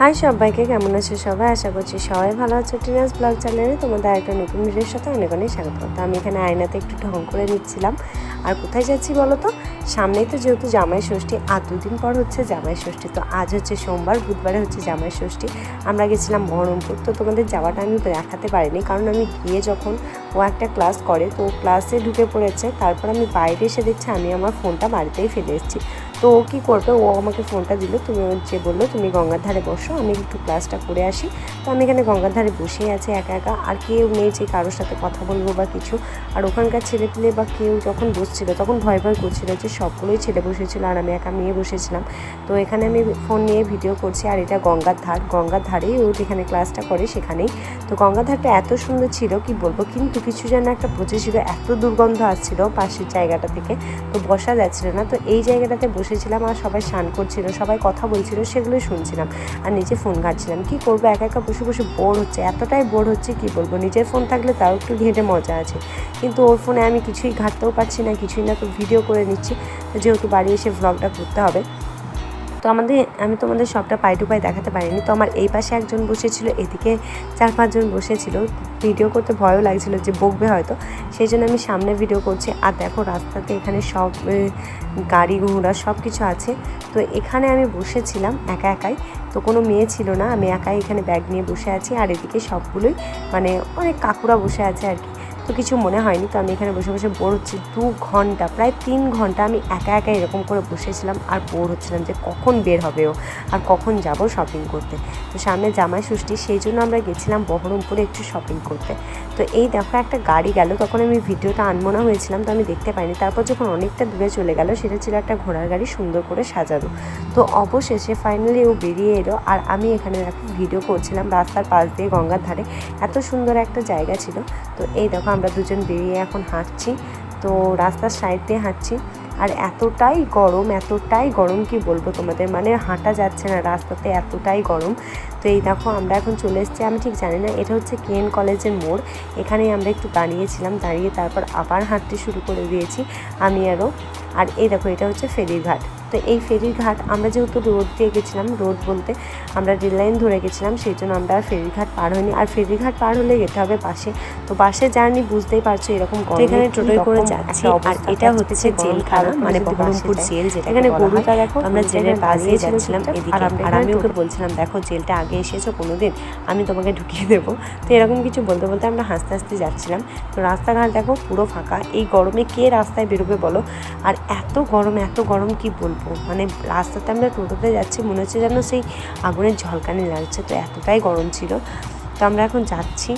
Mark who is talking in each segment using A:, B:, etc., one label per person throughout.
A: High সবাইকে, কেমন আছো সবাই? আশা করছি সবাই ভালো আছো। টিনাস ব্লগ চ্যানেলে তোমাদের একটা নতুন ভিডিওর সাথে অনেক অনেক স্বাগত। তো আমি এখানে আয়নাতে একটু ঢং করে নিচ্ছিলাম। আর কোথায় যাচ্ছি বলো তো সামনেই তো যেহেতু জামাই ষষ্ঠী, আর দুদিন পর হচ্ছে জামাই ষষ্ঠী। তো আজ হচ্ছে সোমবার, বুধবারে হচ্ছে জামাই ষষ্ঠী। আমরা গেছিলাম বহরমপুর। তো তোমাদের যাওয়াটা আমি দেখাতে পারিনি, কারণ আমি গিয়ে যখন ও একটা ক্লাস করে, তো ক্লাসে ঢুকে পড়েছে। তারপর আমি বাইরে এসে দেখছি আমি আমার ফোনটা বাড়িতেই ফেলে এসেছি। তো ও কী করবে? ও আমাকে ফোনটা দিল। তুমি যে বলল, তুমি গঙ্গার ধারে বসো, আমি একটু ক্লাসটা করে আসি। তো আমি এখানে গঙ্গার ধারে বসেই আছি একা একা। আর কেউ নেই যে কারোর সাথে কথা বলব বা কিছু। আর ওখানকার ছেলেপিলে বা কেউ যখন বসছিল, তখন ভয় ভয় করছিল যে সবগুলোই ছেলে বসেছিল আর আমি একা মেয়ে বসেছিলাম। তো এখানে আমি ফোন নিয়ে ভিডিও করছি আর এটা গঙ্গার ধার। গঙ্গার ধারেই ও যেখানে ক্লাসটা করে সেখানেই। তো গঙ্গার ধারটা এত সুন্দর ছিল, কি বলব? কিন্তু কিছু যেন একটা পচেছিল এত দুর্গন্ধ আসছিল পাশের জায়গাটা থেকে। তো বসা যাচ্ছিল না। তো এই জায়গাটাতে বসেছিলাম আর সবাই স্নান করছিল, সবাই কথা বলছিল, সেগুলোই শুনছিলাম। আর নিজে ফোন ঘাটছিলাম, কি করব? একা একা বসে বসে বোর হচ্ছে, এতটাই বোর হচ্ছে, কি বলব? নিজের ফোন থাকলে তাও একটু ঘেঁটে মজা আছে। কিন্তু ওর ফোনে আমি কিছুই ঘাটতেও পারছি না, কিছুই না, তো ভিডিও করে নিচ্ছি। যেহেতু বাড়ি এসে ভ্লগটা করতে হবে তো আমাদের, আমি তোমাদের সবটা পাই টু পাই দেখাতে পারিনি। তো আমার এই পাশে একজন বসেছিল, এদিকে চার পাঁচজন বসেছিল। ভিডিও করতে ভয়ও লাগছিল যে বকবে হয়তো। সেই জন্য আমি সামনে ভিডিও করছি। আর দেখো রাস্তাতে এখানে সব গাড়ি ঘোড়া সব কিছু আছে। তো এখানে আমি বসেছিলাম একা একাই। তো কোনো মেয়ে ছিল না। আমি একাই এখানে ব্যাগ নিয়ে বসে আছি। আর এদিকে সবগুলোই মানে অনেক কাকুরা বসে আছে আর কি। তো কিছু মনে হয়নি, তো আমি এখানে বসে বসে বোর হচ্ছি দু ঘণ্টা, প্রায় তিন ঘণ্টা আমি একা একা এরকম করে বসেছিলাম আর বোর হচ্ছিলাম যে কখন বের হবে ও আর কখন যাব শপিং করতে। তো সামনে জামাই ষষ্ঠী, সেই জন্য আমরা গেছিলাম বহরমপুরে একটু শপিং করতে। তো এই দেখো একটা গাড়ি গেল, তখন আমি ভিডিওটা আনমনা হয়েছিলাম, তো আমি দেখতে পাইনি। তারপর যখন অনেকটা দূরে চলে গেল, সেটা ছিল একটা ঘোড়ার গাড়ি সুন্দর করে সাজানো। তো অবশেষে ফাইনালি ও বেরিয়ে এলো আর আমি এখানে ভিডিও করছিলাম রাস্তার পাশ দিয়ে গঙ্গার ধারে। এত সুন্দর একটা জায়গা ছিল। তো এই দেখো আমরা দুজন বেরিয়ে এখন হাঁটছি। তো রাস্তার সাইড দিয়ে হাঁটছি। আর এতটাই গরম এতটাই গরম কি বলব তোমাদের? মানে হাঁটা যাচ্ছে না রাস্তাতে, এতটাই গরম। তো এই দেখো আমরা এখন চলে এসেছি, আমি ঠিক জানি না, এটা হচ্ছে কেএন কলেজের মোড়। এখানেই আমরা একটু দাঁড়িয়েছিলাম, দাঁড়িয়ে তারপর আবার হাঁটতে শুরু করে দিয়েছি, আমি আরও আর এই দেখো, এটা হচ্ছে ফেরিঘাট তো এই ফেরির ঘাট আমরা যেহেতু রোড দিয়ে গেছিলাম রোড বলতে আমরা রেল লাইন ধরে গেছিলাম সেই জন্য আমরা আর ফেরিঘাট পার হইনি। আর ফেরিঘাট পার হলে যেতে হবে বাসে। তো বাসে জার্নি বুঝতেই পারছ এরকম
B: এখানে টোটোয় করে যাচ্ছি। আর এটা হচ্ছে জেলখানা মানে বহরমপুর জেল যেটা
A: এখানে গরুটা দেখো
B: আমরা জেলের পাশ দিয়ে যাচ্ছিলাম এদিকে।
A: আর
B: আমি ওকে বলছিলাম দেখো জেলটা আগে এসেছ কোনোদিন আমি তোমাকে ঢুকিয়ে দেবো। তো এরকম কিছু বলতে বলতে আমরা হাসতে হাসতে যাচ্ছিলাম। তো রাস্তাঘাট দেখো পুরো ফাঁকা। এই গরমে কে রাস্তায় বেরোবে বলো? আর এত গরম এত গরম কি বলব? মানে রাস্তাতে আমরা টোটোতে যাচ্ছি, মনে হচ্ছে যেন সেই আগুনের ঝলকানি লাগছে, তো এতটাই গরম ছিল। তো আমরা এখন যাচ্ছি।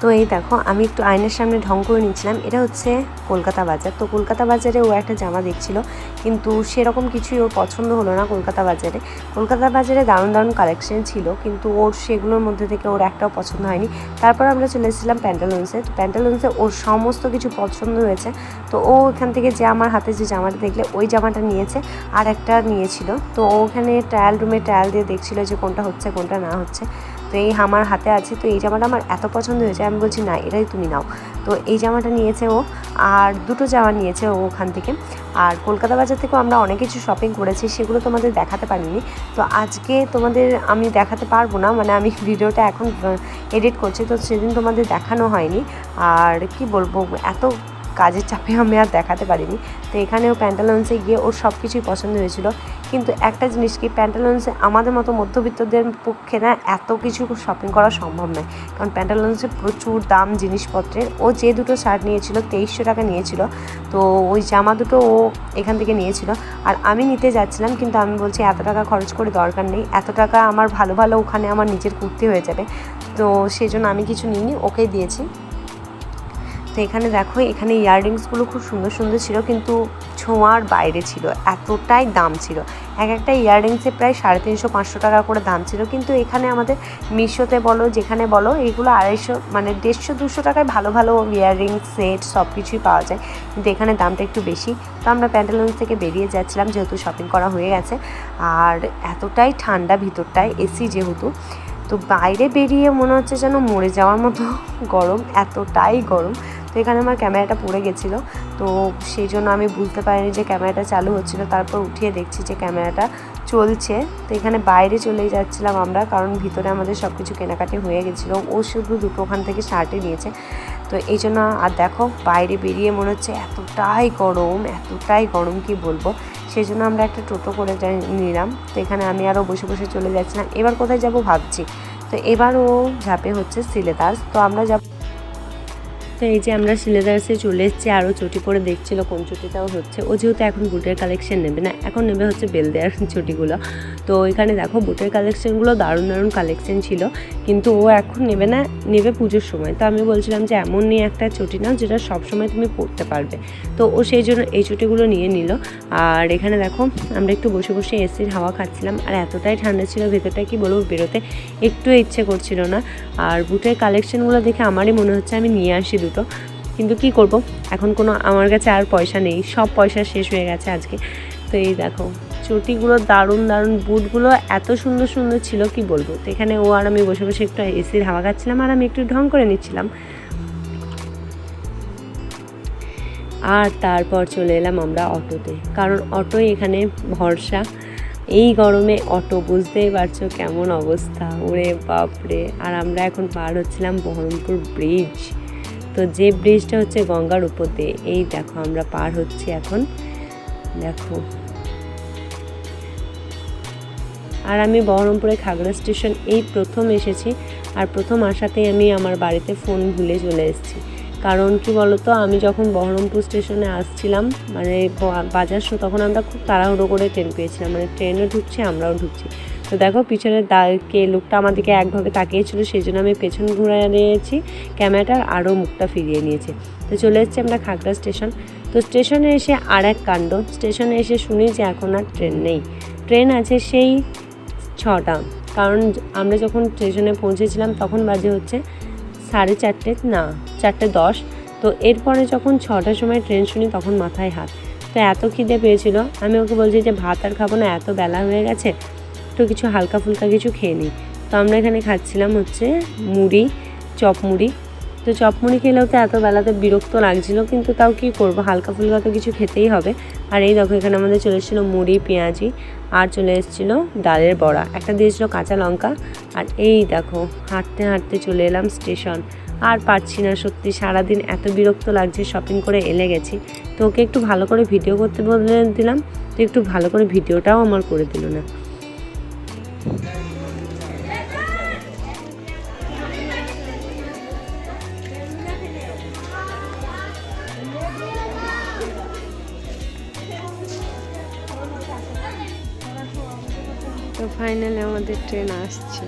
B: তো এই দেখো, আমি একটু আয়নার সামনে ঢং করে নিচ্ছিলাম এটা হচ্ছে কলকাতা বাজার। তো কলকাতা বাজারে ও একটা জামা দেখছিল, কিন্তু সেরকম কিছুই ওর পছন্দ হলো না কলকাতা বাজারে। কলকাতা বাজারে দারুণ দারুণ কালেকশন ছিল, কিন্তু ওর সেগুলোর মধ্যে থেকে ওর একটাও পছন্দ হয়নি। তারপর আমরা চলে এসেছিলাম প্যান্টালুন্সে তো প্যান্টালুন্সে ওর সমস্ত কিছু পছন্দ হয়েছে। তো ও ওখান থেকে যে আমার হাতে যে জামাটা দেখলে, ওই জামাটা নিয়েছে আর একটা নিয়েছিল। তো ওখানে ট্রায়াল রুমে ট্রায়াল দিয়ে দেখছিল যে কোনটা হচ্ছে, কোনটা না হচ্ছে। তো এই আমার হাতে আছে, তো এই জামাটা আমার এত পছন্দ হয়েছে, আমি বলছি, না, এটাই তুমি নাও। তো এই জামাটা নিয়েছে ও, আর দুটো জামা নিয়েছে ও ওখান থেকে। আর কলকাতা বাজার থেকেও আমরা অনেক কিছু শপিং করেছি, সেগুলো তোমাদের দেখাতে পারিনি। তো আজকে তোমাদের আমি দেখাতে পারব না মানে আমি ভিডিওটা এখন এডিট করছি, তো সেদিন তোমাদের দেখানো হয়নি। আর কি বলব, এত কাজের চাপে আমি আর দেখাতে পারিনি। তো এখানেও প্যান্টালন্সে গিয়ে ওর সব কিছুই পছন্দ হয়েছিল। কিন্তু একটা জিনিস কি প্যান্টালন্সে আমাদের মতো মধ্যবিত্তদের পক্ষে না এত কিছু শপিং করা সম্ভব নয়। কারণ প্যান্টালন্সে প্রচুর দাম জিনিসপত্রের। ও যে দুটো শার্ট নিয়েছিল, তেইশশো টাকা নিয়েছিল। তো ওই জামা দুটো ও এখান থেকে নিয়েছিল। আর আমি নিতে যাচ্ছিলাম, কিন্তু আমি বলছি, এত টাকা খরচ করে দরকার নেই। এত টাকা আমার ভালো ভালো ওখানে আমার নিজের কুর্তি হয়ে যাবে। তো সেই জন্য আমি কিছু নিইনি, ওকেই দিয়েছি। তো এখানে দেখো, এখানে ইয়াররিংসগুলো খুব সুন্দর সুন্দর ছিল, কিন্তু ছোঁয়ার বাইরে ছিল, এতটাই দাম ছিল। এক একটা ইয়াররিংসে প্রায় সাড়ে তিনশো, পাঁচশো টাকা করে দাম ছিল, কিন্তু এখানে আমাদের মিশোতে বলো, যেখানে বলো, এগুলো আড়াইশো মানে দেড়শো, দুশো টাকায় ভালো ভালো ইয়াররিংস সেট সব কিছুই পাওয়া যায়, কিন্তু এখানে দামটা একটু বেশি। তো আমরা প্যান্টালুন্স থেকে বেরিয়ে যাচ্ছিলাম, যেহেতু শপিং করা হয়ে গেছে, আর এতটাই ঠান্ডা ভিতরটায় এসি যেহেতু, তো বাইরে বেরিয়ে মনে হচ্ছে যেন মরে যাওয়ার মতো গরম, এতটাই গরম। তো এখানে আমার ক্যামেরাটা পড়ে গেছিল। তো সেই জন্য আমি বুঝতে পারিনি যে ক্যামেরাটা চালু হচ্ছিল। তারপর উঠিয়ে দেখছি যে ক্যামেরাটা
A: চলছে। তো এখানে বাইরে চলেই যাচ্ছিলাম আমরা, কারণ ভিতরে আমাদের সব কিছু কেনাকাটি হয়ে গেছিল। ও শুধু দুটো ওখান থেকে শার্টে নিয়েছে। তো এই জন্য আর দেখো, বাইরে বেরিয়ে মনে হচ্ছে এতটাই গরম এতটাই গরম কি বলব? সেই জন্য আমরা একটা টোটো করে নিলাম। তো এখানে আমি আরও বসে বসে চলে যাচ্ছিলাম। এবার কোথায় যাব ভাবছি। তো এবার ও ঝাঁপে হচ্ছে সিলেদাস তো আমরা যাব তো এই যে আমরা সিলেদার্সে চলে এসেছি, আরও চটি পরে দেখছিল কোন চটিটাও হচ্ছে। ও যেহেতু এখন বুটের কালেকশন নেবে না, এখন নেবে হচ্ছে বেল দেওয়ার চটিগুলো। তো এখানে দেখো বুটের কালেকশনগুলো দারুণ দারুণ কালেকশন ছিল, কিন্তু ও এখন নেবে না, নেবে পুজোর সময়। তো আমি বলছিলাম যে এমন নিয়ে একটা চটি নাও যেটা সবসময় তুমি পরতে পারবে। তো ও সেই জন্য এই চটিগুলো নিয়ে নিল। আর এখানে দেখো আমরা একটু বসে বসে এসির হাওয়া খাচ্ছিলাম, আর এতটাই ঠান্ডা ছিল, ভেতরটা কি বলব বেরোতে একটু ইচ্ছে করছিল না। আর বুটের কালেকশনগুলো দেখে আমারই মনে হচ্ছে আমি নিয়ে আসি দুটো কিন্তু কি করব? এখন কোনো আমার কাছে আর পয়সা নেই। সব পয়সা শেষ হয়ে গেছে আজকে। তো এই দেখো, চটিগুলো দারুণ দারুণ। বুটগুলো এত সুন্দর সুন্দর ছিল, কি বলব? তো এখানে ও আর আমি বসে বসে একটু এসির হাওয়া খাচ্ছিলাম আর আমি একটু ঢং করে নিচ্ছিলাম। আর তারপর চলে এলাম আমরা অটোতে। কারণ অটোই এখানে ভরসা। এই গরমে অটো, বুঝতেই পারছ কেমন অবস্থা। ওরে বাপরে। আর আমরা এখন পার হচ্ছিলাম বহরমপুর ব্রিজ। তো যে ব্রিজটা হচ্ছে গঙ্গার উপর দিয়ে এই দেখো আমরা পার হচ্ছি এখন। দেখো। আর আমি বহরমপুরে খাগড়া স্টেশন এই প্রথম এসেছি, আর প্রথম আসাতেই আমি আমার বাড়িতে ফোন ভুলে চলে এসেছি। কারণ কি বলতো, আমি যখন বহরমপুর স্টেশনে আসছিলাম মানে বাজার শো, তখন আমরা খুব তাড়াহুড়ো করে ট্রেন পেয়েছিলাম মানে ট্রেনও ঢুকছে, আমরাও ঢুকছি। তো দেখো পিছনে দা- কে লোকটা আমাদেরকে একভাবে তাকিয়েছিল, সেই জন্য আমি পেছন ঘুরে নিয়েছি। ক্যামেরাটার আরও মুখটা ফিরিয়ে নিয়েছি। তো চলে এসেছি আমরা খাগড়া স্টেশন। তো স্টেশনে এসে আর এক কাণ্ড। স্টেশনে এসে শুনি যে এখন আর ট্রেন নেই। ট্রেন আছে সেই ছটা। কারণ আমরা যখন স্টেশনে পৌঁছেছিলাম তখন বাজে হচ্ছে সাড়ে চারটে, না, চারটে দশ। তো এরপরে যখন ছটার সময় ট্রেন শুনি তখন মাথায় হাত। তো এত খিদে পেয়েছিল। আমি ওকে বলছি যে ভাত আর খাব না, এত বেলা হয়ে গেছে। একটু কিছু হালকা ফুলকা কিছু খেয়ে নিই। তো আমরা এখানে খাচ্ছিলাম হচ্ছে মুড়ি, চপ মুড়ি। তো চপ মুড়ি খেলেও তো এত বেলাতে বিরক্ত লাগছিল, কিন্তু তাও কি করব? হালকা ফুলকা তো কিছু খেতেই হবে। আর এই দেখো, এখানে আমাদের চলে এসেছিল মুড়ি, পেঁয়াজি, আর চলে এসেছিল ডালের বড়া। একটা দিয়েছিল কাঁচা লঙ্কা। আর এই দেখো, হাঁটতে হাঁটতে চলে এলাম স্টেশন। আর পারছি না, সত্যি সারাদিন এত বিরক্ত লাগছে, শপিং করে এলে গেছি। তো ওকে একটু ভালো করে ভিডিও করতে বলে দিলাম। তো একটু ভালো করে ভিডিওটাও আমার করে দিল না।
B: তো ফাইনালি আমাদের ট্রেন আসছে।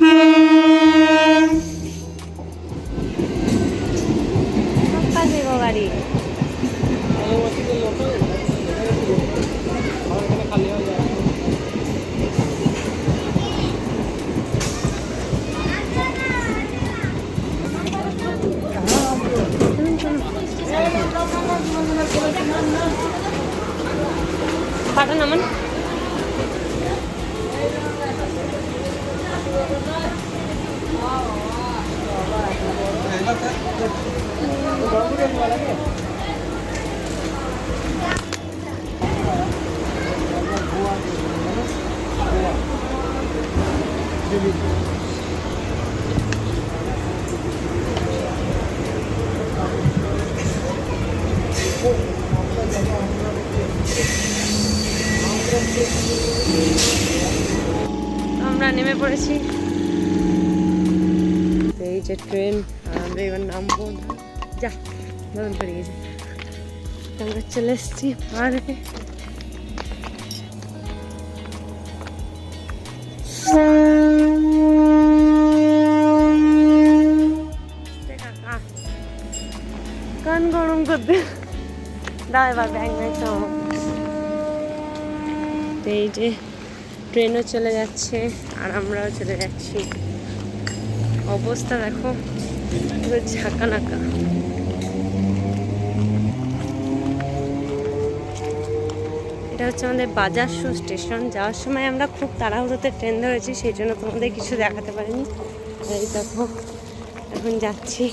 A: গাড়ি পাটা নামান
B: আমরা নেমে পড়েছি। এই যে ট্রেন আমরা এবার নামবো। যা বাদন পড়ে গেছে। আমরা চলে এসেছি পার্কে। কান গরম করতে। দাও এবার ব্যাগ তো এই যে ট্রেনও চলে যাচ্ছে আর আমরাও চলে যাচ্ছি। অবস্থা দেখো, পুরো ঝাঁকা নাকা এটা হচ্ছে আমাদের বাজার শো স্টেশন। যাওয়ার সময় আমরা খুব তাড়াহুড়োতে ট্রেন ধরেছি, সেই জন্য তোমাদের কিছু দেখাতে পারিনি। এই দেখো,
A: এখন যাচ্ছি।